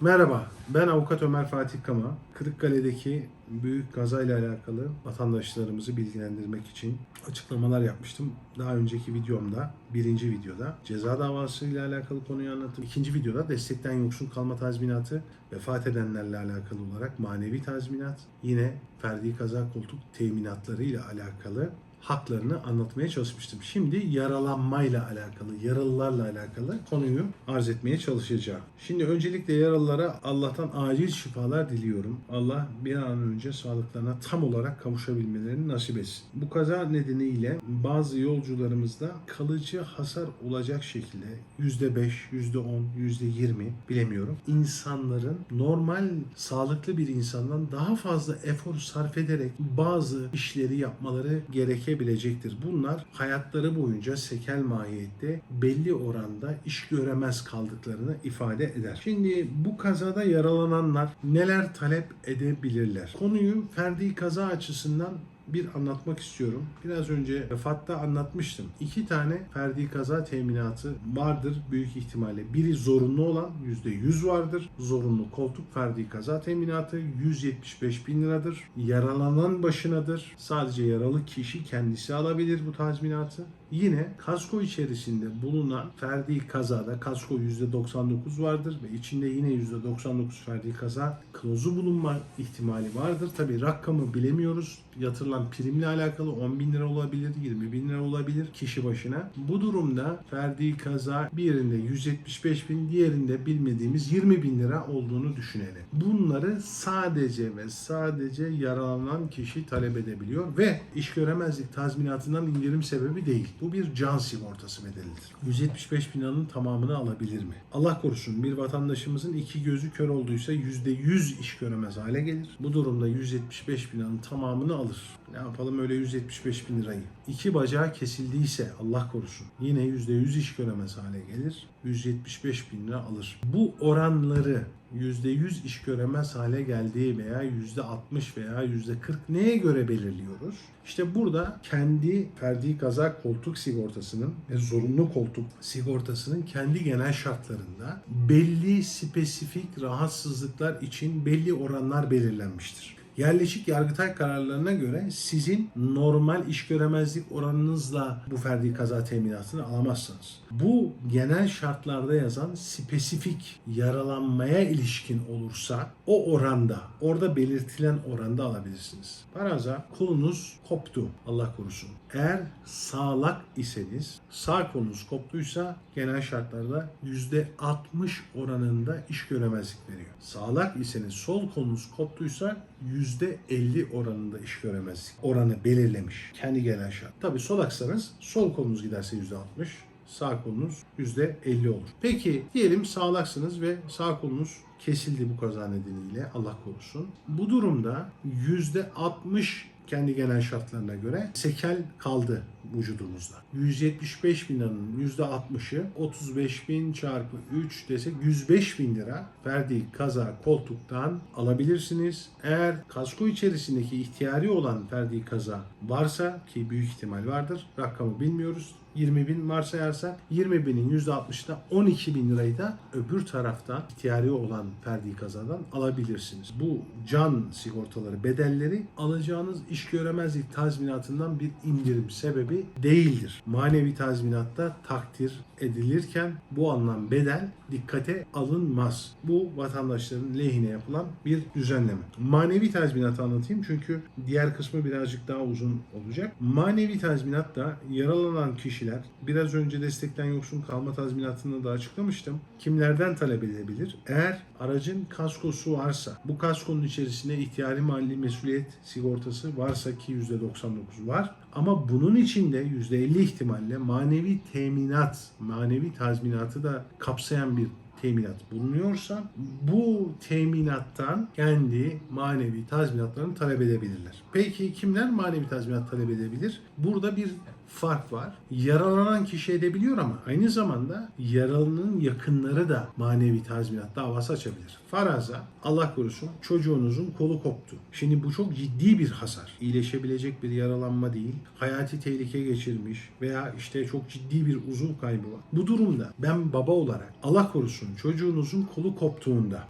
Merhaba, ben Avukat Ömer Fatih Kama. Kırıkkale'deki büyük kazayla alakalı vatandaşlarımızı bilgilendirmek için açıklamalar yapmıştım. Daha önceki videomda, birinci videoda ceza davası ile alakalı konuyu anlattım. İkinci videoda destekten yoksun kalma tazminatı, vefat edenlerle alakalı olarak manevi tazminat, yine ferdi kaza koltuk teminatları ile alakalı haklarını anlatmaya çalışmıştım. Şimdi yaralanmayla alakalı, yaralılarla alakalı konuyu arz etmeye çalışacağım. Şimdi öncelikle yaralılara Allah'tan acil şifalar diliyorum. Allah bir an önce sağlıklarına tam olarak kavuşabilmelerini nasip etsin. Bu kaza nedeniyle bazı yolcularımızda kalıcı hasar olacak şekilde %5, %10, %20 bilemiyorum. İnsanların normal sağlıklı bir insandan daha fazla efor sarf ederek bazı işleri yapmaları gerekebilecektir. Bunlar hayatları boyunca sekel mahiyette belli oranda iş göremez kaldıklarını ifade eder. Şimdi bu kazada yaralananlar neler talep edebilirler? Konuyu ferdi kaza açısından bir anlatmak istiyorum. Biraz önce vefatta anlatmıştım. İki tane ferdi kaza teminatı vardır büyük ihtimalle. Biri zorunlu olan %100 vardır. Zorunlu koltuk ferdi kaza teminatı 175 bin liradır. Yaralanan başınadır. Sadece yaralı kişi kendisi alabilir bu tazminatı. Yine kasko içerisinde bulunan ferdi kazada kasko %99 vardır ve içinde yine %99 ferdi kaza klozu bulunma ihtimali vardır. Tabi rakamı bilemiyoruz. Yatırılan primle alakalı 10 bin lira olabilir, 20 bin lira olabilir kişi başına. Bu durumda ferdi kaza bir yerinde 175 bin, diğerinde bilmediğimiz 20 bin lira olduğunu düşünelim. Bunları sadece ve sadece yaralanan kişi talep edebiliyor ve iş göremezlik tazminatından indirim sebebi değil. Bu bir can sigortası bedelidir. 175 bin tamamını alabilir mi? Allah korusun bir vatandaşımızın iki gözü kör olduysa %100 iş göremez hale gelir. Bu durumda 175 bin tamamını alır. Ne yapalım öyle 175 bin lirayı. İki bacağı kesildiyse Allah korusun yine %100 iş göremez hale gelir. 175 bin lira alır. Bu oranları %100 iş göremez hale geldiği veya %60 veya %40 neye göre belirliyoruz? İşte burada kendi ferdi kaza koltuk sigortasının ve zorunlu koltuk sigortasının kendi genel şartlarında belli spesifik rahatsızlıklar için belli oranlar belirlenmiştir. Yerleşik Yargıtay kararlarına göre sizin normal iş göremezlik oranınızla bu ferdi kaza teminatını alamazsınız. Bu genel şartlarda yazan spesifik yaralanmaya ilişkin olursa o oranda, orada belirtilen oranda alabilirsiniz. Faraza kolunuz koptu Allah korusun. Eğer sağlak iseniz, sağ kolunuz koptuysa genel şartlarda %60 oranında iş göremezlik veriyor. Sağlak iseniz sol kolunuz koptuysa %50 oranında iş göremezlik oranı belirlemiş. Kendi genel şart. Tabi solaksanız sol kolunuz giderse %60, sağ kolunuz %50 olur. Peki diyelim sağlaksınız ve sağ kolunuz kesildi bu kaza nedeniyle Allah korusun. Bu durumda %60 kendi genel şartlarına göre sekel kaldı vücudumuzda. 175 bin liranın %60'ı 35 bin çarpı 3 desek 105 bin lira verdiği kaza koltuktan alabilirsiniz. Eğer kasko içerisindeki ihtiyari olan verdiği kaza varsa ki büyük ihtimal vardır rakamı bilmiyoruz 20 bin varsayarsak 20 binin %60'ı da 12 bin lirayı da öbür taraftan ihtiyari olan ferdi kazadan alabilirsiniz. Bu can sigortaları bedelleri alacağınız iş göremezlik tazminatından bir indirim sebebi değildir. Manevi tazminatta takdir edilirken bu anlam bedel dikkate alınmaz. Bu vatandaşların lehine yapılan bir düzenleme. Manevi tazminatı anlatayım çünkü diğer kısmı birazcık daha uzun olacak. Manevi tazminatta yaralanan kişiler biraz önce destekten yoksun kalma tazminatını da açıklamıştım. Kimlerden talep edilebilir? Eğer aracın kaskosu varsa, bu kaskonun içerisinde ihtiyari mali mesuliyet sigortası varsa ki %99 var. Ama bunun içinde %50 ihtimalle manevi teminat, manevi tazminatı da kapsayan bir teminat bulunuyorsa bu teminattan kendi manevi tazminatlarını talep edebilirler. Peki kimler manevi tazminat talep edebilir? Burada bir fark var. Yaralanan kişi edebiliyor ama aynı zamanda yaralının yakınları da manevi tazminat davası açabilir. Faraza Allah korusun çocuğunuzun kolu koptu. Şimdi bu çok ciddi bir hasar. İyileşebilecek bir yaralanma değil. Hayati tehlike geçirmiş veya işte çok ciddi bir uzuv kaybı var. Bu durumda ben baba olarak Allah korusun çocuğunuzun kolu koptuğunda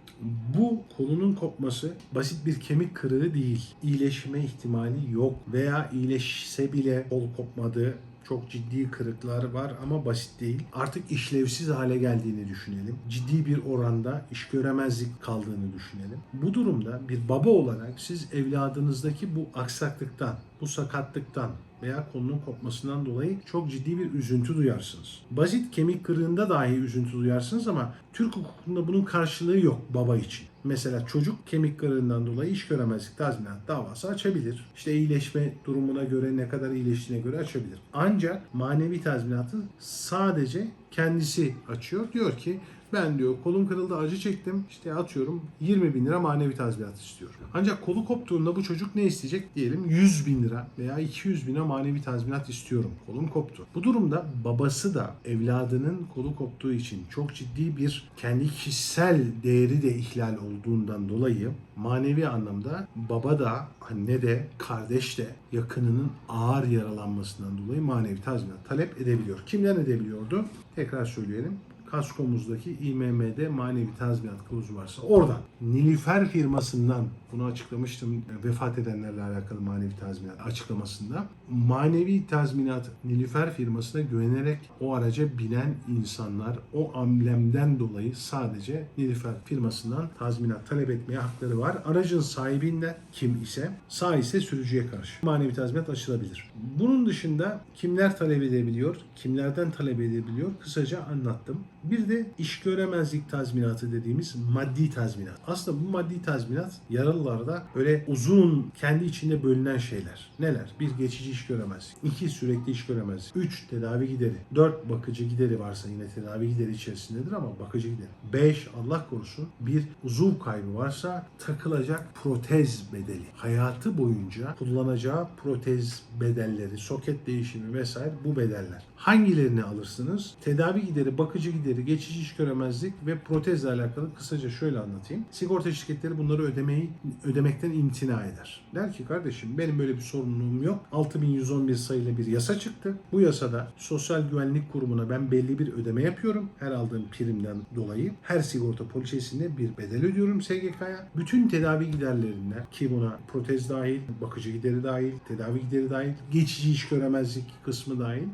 bu kolunun kopması basit bir kemik kırığı değil. İyileşme ihtimali yok veya iyileşse bile kol kopmadı çok ciddi kırıklar var ama basit değil. Artık işlevsiz hale geldiğini düşünelim. Ciddi bir oranda iş göremezlik kaldığını düşünelim. Bu durumda bir baba olarak siz evladınızdaki bu aksaklıktan, bu sakatlıktan veya kolunun kopmasından dolayı çok ciddi bir üzüntü duyarsınız. Basit kemik kırığında dahi üzüntü duyarsınız ama Türk hukukunda bunun karşılığı yok baba için. Mesela çocuk kemik kırığından dolayı iş göremezlik tazminat davası açabilir. İşte iyileşme durumuna göre ne kadar iyileştiğine göre açabilir. Ancak manevi tazminatı sadece kendisi açıyor. Diyor ki ben diyor kolum kırıldı acı çektim işte atıyorum 20 bin lira manevi tazminat istiyorum. Ancak kolu koptuğunda bu çocuk ne isteyecek diyelim 100 bin lira veya 200 bine manevi tazminat istiyorum. Kolum koptu. Bu durumda babası da evladının kolu koptuğu için çok ciddi bir kendi kişisel değeri de ihlal olduğundan dolayı manevi anlamda baba da anne de kardeş de yakınının ağır yaralanmasından dolayı manevi tazminat talep edebiliyor. Kimden edebiliyordu? Tekrar söyleyelim kaskomuzdaki İMM'de manevi tazminat kılavuzu varsa oradan Nilüfer firmasından bunu açıklamıştım vefat edenlerle alakalı manevi tazminat açıklamasında manevi tazminat Nilüfer firmasına güvenerek o araca binen insanlar o amblemden dolayı sadece Nilüfer firmasından tazminat talep etmeye hakları var. Aracın sahibinden kim ise sağ ise sürücüye karşı manevi tazminat açılabilir. Bunun dışında kimler talep edebiliyor, kimlerden talep edebiliyor kısaca anlattım. Bir de iş göremezlik tazminatı dediğimiz maddi tazminat. Aslında bu maddi tazminat yaralılarda böyle uzun kendi içinde bölünen şeyler. Neler? Bir geçici iş göremezlik. iki sürekli iş göremezlik. Üç tedavi gideri. Dört bakıcı gideri varsa yine tedavi gideri içerisindedir ama bakıcı gideri. Beş Allah korusun bir uzuv kaybı varsa takılacak protez bedeli. Hayatı boyunca kullanacağı protez bedelleri, soket değişimi vesaire bu bedeller. Hangilerini alırsınız? Tedavi gideri, bakıcı gideri, geçici iş göremezlik ve protezle alakalı kısaca şöyle anlatayım. Sigorta şirketleri bunları ödemeyi ödemekten imtina eder. Der ki kardeşim benim böyle bir sorumluluğum yok. 6111 sayılı bir yasa çıktı. Bu yasada Sosyal Güvenlik Kurumu'na ben belli bir ödeme yapıyorum. Her aldığım primden dolayı. Her sigorta poliçesinde bir bedel ödüyorum SGK'ya. Bütün tedavi giderlerinden ki buna protez dahil, bakıcı gideri dahil, tedavi gideri dahil, geçici iş göremezlik kısmı dahil.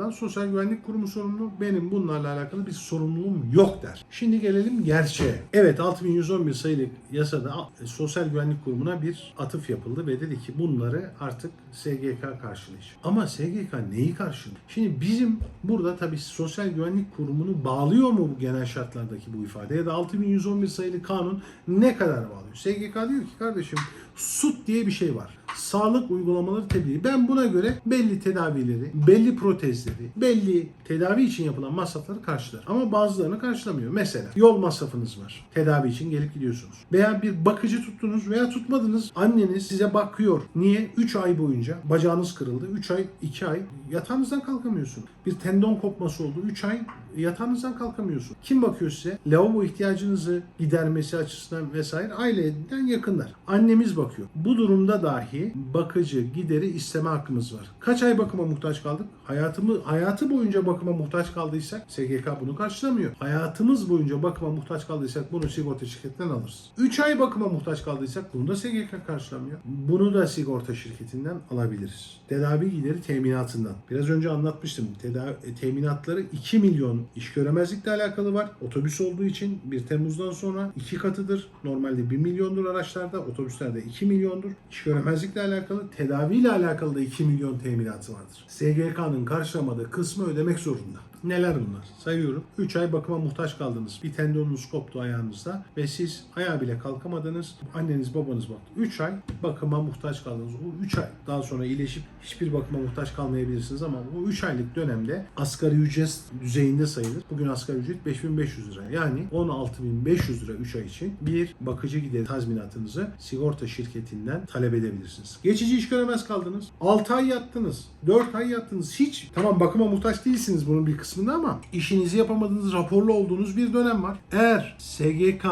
Bunlardan Sosyal Güvenlik Kurumu sorumlu. Benim bunlarla alakalı bir sorumluluğum yok der. Şimdi gelelim gerçeğe. Evet 6111 sayılı yasada e, Sosyal Güvenlik Kurumu'na bir atıf yapıldı ve dedi ki bunları artık SGK karşılayacak. Ama SGK neyi karşılıyor? Şimdi bizim burada tabii Sosyal Güvenlik Kurumu'nu bağlıyor mu bu genel şartlardaki bu ifade ya da 6111 sayılı kanun ne kadar bağlıyor? SGK diyor ki kardeşim SUT diye bir şey var. Sağlık uygulamaları tebliği. Ben buna göre belli tedavileri, belli protezleri, belli tedavi için yapılan masrafları karşılar. Ama bazılarını karşılamıyor. Mesela yol masrafınız var. Tedavi için gelip gidiyorsunuz. Veya bir bakıcı tuttunuz veya tutmadınız. Anneniz size bakıyor. Niye? 3 ay boyunca bacağınız kırıldı. 3 ay, 2 ay yatağınızdan kalkamıyorsun. Bir tendon kopması oldu. 3 ay yatağınızdan kalkamıyorsun. Kim bakıyor size? Lavabo ihtiyacınızı gidermesi açısından vesaire aileden yakınlar. Annemiz bakıyor. Bu durumda dahi bakıcı gideri isteme hakkımız var. Kaç ay bakıma muhtaç kaldık? Hayatımı hayatı boyunca bakıma muhtaç kaldıysak SGK bunu karşılamıyor. Hayatımız boyunca bakıma muhtaç kaldıysak bunu sigorta şirketinden alırız. 3 ay bakıma muhtaç kaldıysak bunu da SGK karşılamıyor. Bunu da sigorta şirketinden alabiliriz. Tedavi gideri teminatından. Biraz önce anlatmıştım. Tedavi, teminatları 2 milyon iş göremezlikle alakalı var. Otobüs olduğu için 1 Temmuz'dan sonra 2 katıdır. Normalde 1 milyondur araçlarda. Otobüslerde 2 milyondur. İş göremezlikle alakalı, tedaviyle alakalı da 2 milyon teminatı vardır. SGK'nın karşılamadığı kısmı ödemek zorunda. Neler bunlar? Sayıyorum. 3 ay bakıma muhtaç kaldınız. Bir tendonunuz koptu ayağınızda ve siz ayağa bile kalkamadınız. Anneniz babanız baktı. 3 ay bakıma muhtaç kaldınız. O 3 ay daha sonra iyileşip hiçbir bakıma muhtaç kalmayabilirsiniz ama bu 3 aylık dönemde asgari ücret düzeyinde sayılır. Bugün asgari ücret 5500 lira. Yani 16500 lira 3 ay için bir bakıcı gideri tazminatınızı sigorta şirketinden talep edebilirsiniz. Geçici iş göremez kaldınız. 6 ay yattınız. 4 ay yattınız. Hiç tamam bakıma muhtaç değilsiniz bunun bir kısmında ama işinizi yapamadığınız raporlu olduğunuz bir dönem var. Eğer SGK,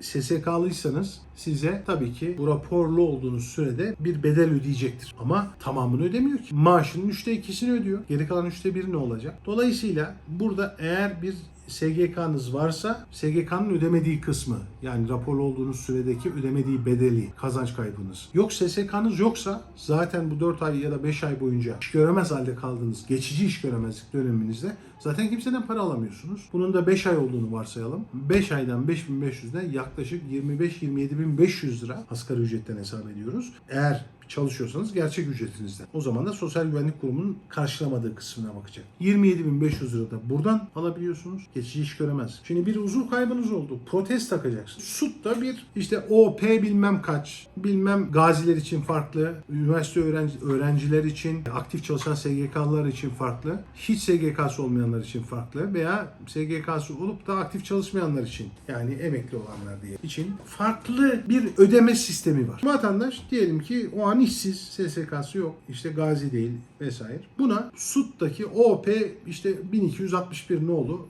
SSK'lıysanız size tabii ki bu raporlu olduğunuz sürede bir bedel ödeyecektir. Ama tamamını ödemiyor ki. Maaşının üçte ikisini ödüyor. Geri kalan üçte bir ne olacak? Dolayısıyla burada eğer bir SGK'nız varsa SGK'nın ödemediği kısmı yani raporlu olduğunuz süredeki ödemediği bedeli kazanç kaybınız. Yok SSK'nız yoksa zaten bu 4 ay ya da 5 ay boyunca iş göremez halde kaldığınız geçici iş göremezlik döneminizde zaten kimseden para alamıyorsunuz. Bunun da 5 ay olduğunu varsayalım. 5 aydan 5500'den yaklaşık 25-27.500 lira asgari ücretten hesap ediyoruz. Eğer çalışıyorsanız gerçek ücretinizden. O zaman da Sosyal Güvenlik Kurumu'nun karşılamadığı kısmına bakacak. 27.500 lira da buradan alabiliyorsunuz. Geçici iş göremez. Şimdi bir uzuv kaybınız oldu. Protez takacaksınız. SUT da bir işte OP bilmem kaç, bilmem gaziler için farklı, üniversite öğrenci, öğrenciler için, aktif çalışan SGK'lılar için farklı, hiç SGK'sı olmayanlar için farklı veya SGK'sı olup da aktif çalışmayanlar için yani emekli olanlar diye için farklı bir ödeme sistemi var. Vatandaş diyelim ki o an işsiz, SSK'sı yok, işte gazi değil vesaire. Buna SUT'taki OP işte 1261 nolu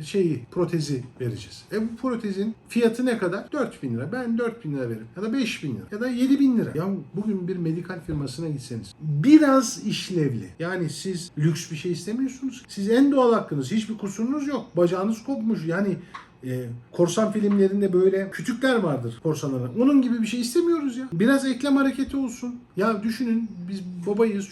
e, şeyi protezi vereceğiz. E bu protezin fiyatı ne kadar? 4000 lira. Ben 4000 lira veririm. Ya da 5000 lira. Ya da 7000 lira. Ya bugün bir medikal firmasına gitseniz biraz işlevli. Yani siz lüks bir şey istemiyorsunuz. Siz en doğal hakkınız. Hiçbir kusurunuz yok. Bacağınız kopmuş. Yani e, korsan filmlerinde böyle kütükler vardır korsanlara. Onun gibi bir şey istemiyoruz ya. Biraz eklem hareketi olsun. Ya düşünün biz babayız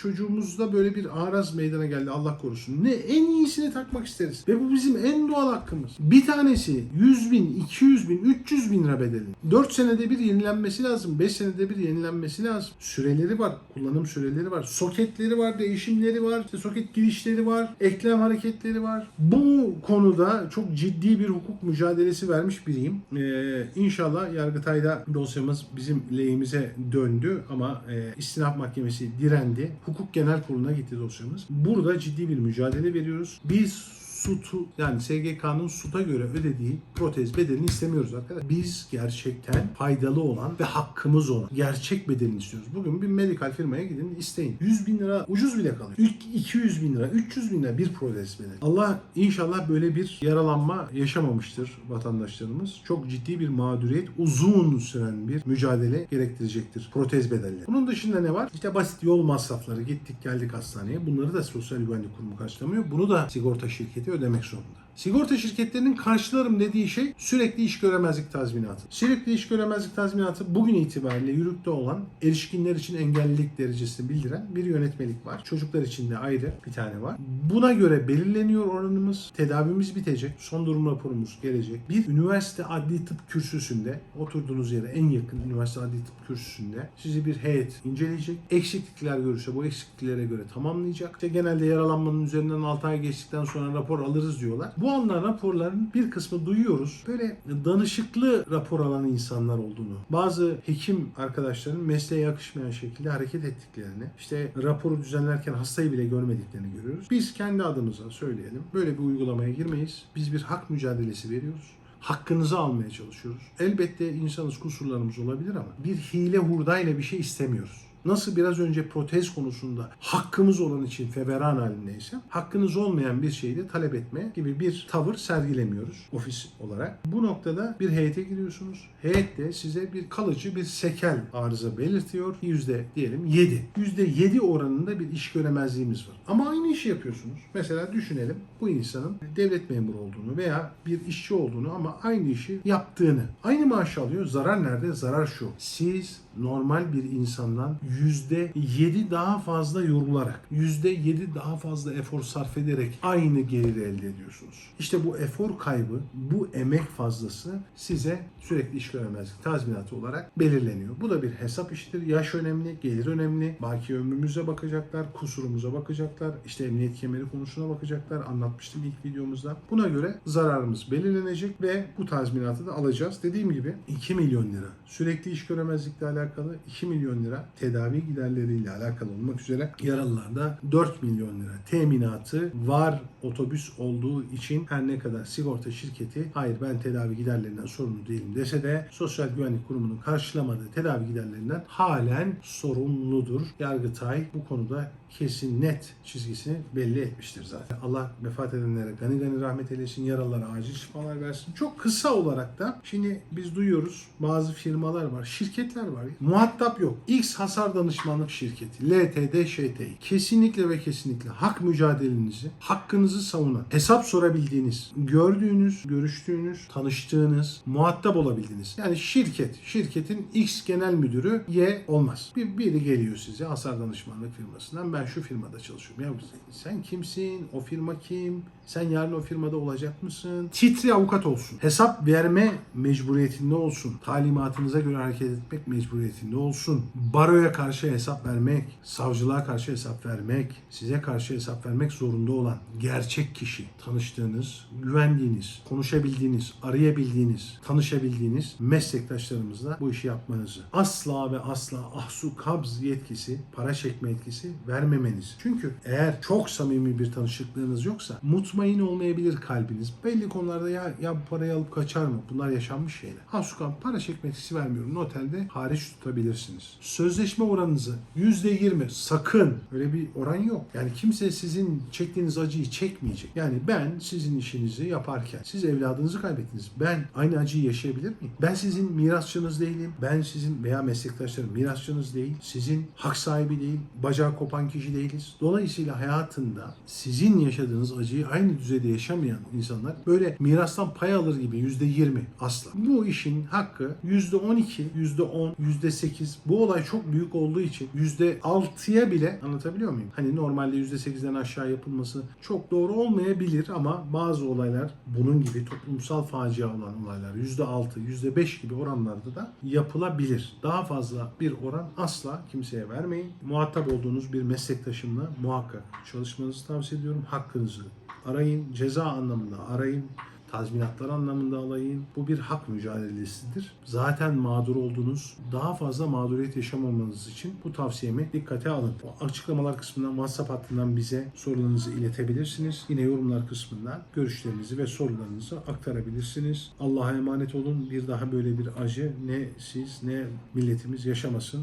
çocuğumuzda böyle bir araz meydana geldi Allah korusun. Ne en iyisini takmak isteriz. Ve bu bizim en doğal hakkımız. Bir tanesi 100 bin, 200 bin, 300 bin lira bedeli. 4 senede bir yenilenmesi lazım. 5 senede bir yenilenmesi lazım. Süreleri var. Kullanım süreleri var. Soketleri var. Değişimleri var. işte soket girişleri var. Eklem hareketleri var. Bu konuda çok ciddi bir hukuk mücadelesi vermiş biriyim. Ee, inşallah Yargıtay'da dosyamız bizim lehimize döndü ama e, istinaf mahkemesi direndi. Hukuk Genel Kurulu'na gitti dosyamız. Burada ciddi bir mücadele veriyoruz. Biz SUT'u yani SGK'nın SUT'a göre ödediği protez bedelini istemiyoruz arkadaşlar. Biz gerçekten faydalı olan ve hakkımız olan gerçek bedelini istiyoruz. Bugün bir medikal firmaya gidin isteyin. 100 bin lira ucuz bile kalıyor. İlk 200 bin lira, 300 bin lira bir protez bedeli. Allah inşallah böyle bir yaralanma yaşamamıştır vatandaşlarımız. Çok ciddi bir mağduriyet, uzun süren bir mücadele gerektirecektir protez bedelleri. Bunun dışında ne var? İşte basit yol masrafları. Gittik geldik hastaneye. Bunları da Sosyal Güvenlik Kurumu karşılamıyor. Bunu da sigorta şirketi ödemek zorunda. Sigorta şirketlerinin karşılarım dediği şey sürekli iş göremezlik tazminatı. Sürekli iş göremezlik tazminatı bugün itibariyle yürürlükte olan erişkinler için engellilik derecesini bildiren bir yönetmelik var. Çocuklar için de ayrı bir tane var. Buna göre belirleniyor oranımız. Tedavimiz bitecek. Son durum raporumuz gelecek. Bir üniversite adli tıp kürsüsünde oturduğunuz yere en yakın üniversite adli tıp kürsüsünde sizi bir heyet inceleyecek. Eksiklikler görürse bu eksikliklere göre tamamlayacak. İşte genelde yaralanmanın üzerinden 6 ay geçtikten sonra rapor alırız diyorlar. Bu alınan raporların bir kısmı duyuyoruz. Böyle danışıklı rapor alan insanlar olduğunu, bazı hekim arkadaşların mesleğe yakışmayan şekilde hareket ettiklerini, işte raporu düzenlerken hastayı bile görmediklerini görüyoruz. Biz kendi adımıza söyleyelim. Böyle bir uygulamaya girmeyiz. Biz bir hak mücadelesi veriyoruz hakkınızı almaya çalışıyoruz. Elbette insanız kusurlarımız olabilir ama bir hile hurdayla bir şey istemiyoruz. Nasıl biraz önce protez konusunda hakkımız olan için feveran halindeyse hakkınız olmayan bir şeyi de talep etme gibi bir tavır sergilemiyoruz ofis olarak. Bu noktada bir heyete giriyorsunuz. Heyet de size bir kalıcı bir sekel arıza belirtiyor. Yüzde diyelim 7. Yüzde 7 oranında bir iş göremezliğimiz var. Ama aynı işi yapıyorsunuz. Mesela düşünelim bu insanın devlet memuru olduğunu veya bir işçi olduğunu ama aynı işi yaptığını. Aynı maaş alıyor. Zarar nerede? Zarar şu. Siz normal bir insandan %7 daha fazla yorularak, %7 daha fazla efor sarf ederek aynı geliri elde ediyorsunuz. İşte bu efor kaybı, bu emek fazlası size sürekli iş göremezlik tazminatı olarak belirleniyor. Bu da bir hesap işidir. Yaş önemli, gelir önemli. Baki ömrümüze bakacaklar, kusurumuza bakacaklar. işte emniyet kemeri konusuna bakacaklar. Anlatmıştım ilk videomuzda. Buna göre zararımız belirlenecek ve bu tazminatı da alacağız. Dediğim gibi 2 milyon lira sürekli iş göremezlikle alakalı 2 milyon lira tedavi giderleriyle alakalı olmak üzere yaralılarda 4 milyon lira teminatı var otobüs olduğu için her ne kadar sigorta şirketi hayır ben tedavi giderlerinden sorumlu değilim dese de Sosyal Güvenlik Kurumu'nun karşılamadığı tedavi giderlerinden halen sorumludur. Yargıtay bu konuda kesin net çizgisini belli etmiştir zaten. Allah vefat edenlere gani gani rahmet eylesin, yaralılara acil şifalar versin. Çok kısa olarak da şimdi biz duyuyoruz bazı firmalar var, şirketler var. Muhatap yok. X hasar danışmanlık şirketi, LTD, ŞTİ. Kesinlikle ve kesinlikle hak mücadelenizi, hakkınızı savunan, hesap sorabildiğiniz, gördüğünüz, görüştüğünüz, tanıştığınız, muhatap olabildiğiniz. Yani şirket, şirketin X genel müdürü Y olmaz. Bir, biri geliyor size hasar danışmanlık firmasından ben şu firmada çalışıyorum. Ya sen kimsin? O firma kim? Sen yarın o firmada olacak mısın? Titri avukat olsun. Hesap verme mecburiyetinde olsun. Talimatınıza göre hareket etmek mecburiyetinde olsun. Baroya karşı hesap vermek, savcılığa karşı hesap vermek, size karşı hesap vermek zorunda olan gerçek kişi, tanıştığınız, güvendiğiniz, konuşabildiğiniz, arayabildiğiniz, tanışabildiğiniz meslektaşlarımızla bu işi yapmanızı asla ve asla ahsu kabz yetkisi, para çekme yetkisi vermemeniz. Çünkü eğer çok samimi bir tanışıklığınız yoksa mutmain olmayabilir kalbiniz. Belli konularda ya, ya bu parayı alıp kaçar mı? Bunlar yaşanmış şeyler. Hasukan para çekme etkisi vermiyorum. Otelde hariç tutabilirsiniz. Sözleşme oranınızı %20 sakın öyle bir oran yok. Yani kimse sizin çektiğiniz acıyı çekmeyecek. Yani ben sizin işinizi yaparken siz evladınızı kaybettiniz. Ben aynı acıyı yaşayabilir miyim? Ben sizin mirasçınız değilim. Ben sizin veya meslektaşlarım mirasçınız değil. Sizin hak sahibi değil. Bacağı kopan kişi değiliz. Dolayısıyla hayatında sizin yaşadığınız acıyı aynı düzeyde yaşamayan insanlar böyle mirastan pay alır gibi %20 asla. Bu işin hakkı %12, %10, %8 bu olay çok büyük olduğu için %6'ya bile anlatabiliyor muyum? Hani normalde %8'den aşağı yapılması çok doğru olmayabilir ama bazı olaylar bunun gibi toplumsal facia olan olaylar %6, %5 gibi oranlarda da yapılabilir. Daha fazla bir oran asla kimseye vermeyin. Muhatap olduğunuz bir meslektaşımla muhakkak çalışmanızı tavsiye ediyorum. Hakkınızı arayın. Ceza anlamında arayın. Tazminatlar anlamında alayın. Bu bir hak mücadelesidir. Zaten mağdur olduğunuz, daha fazla mağduriyet yaşamamanız için bu tavsiyemi dikkate alın. O açıklamalar kısmından, WhatsApp hattından bize sorularınızı iletebilirsiniz. Yine yorumlar kısmından görüşlerinizi ve sorularınızı aktarabilirsiniz. Allah'a emanet olun. Bir daha böyle bir acı ne siz ne milletimiz yaşamasın.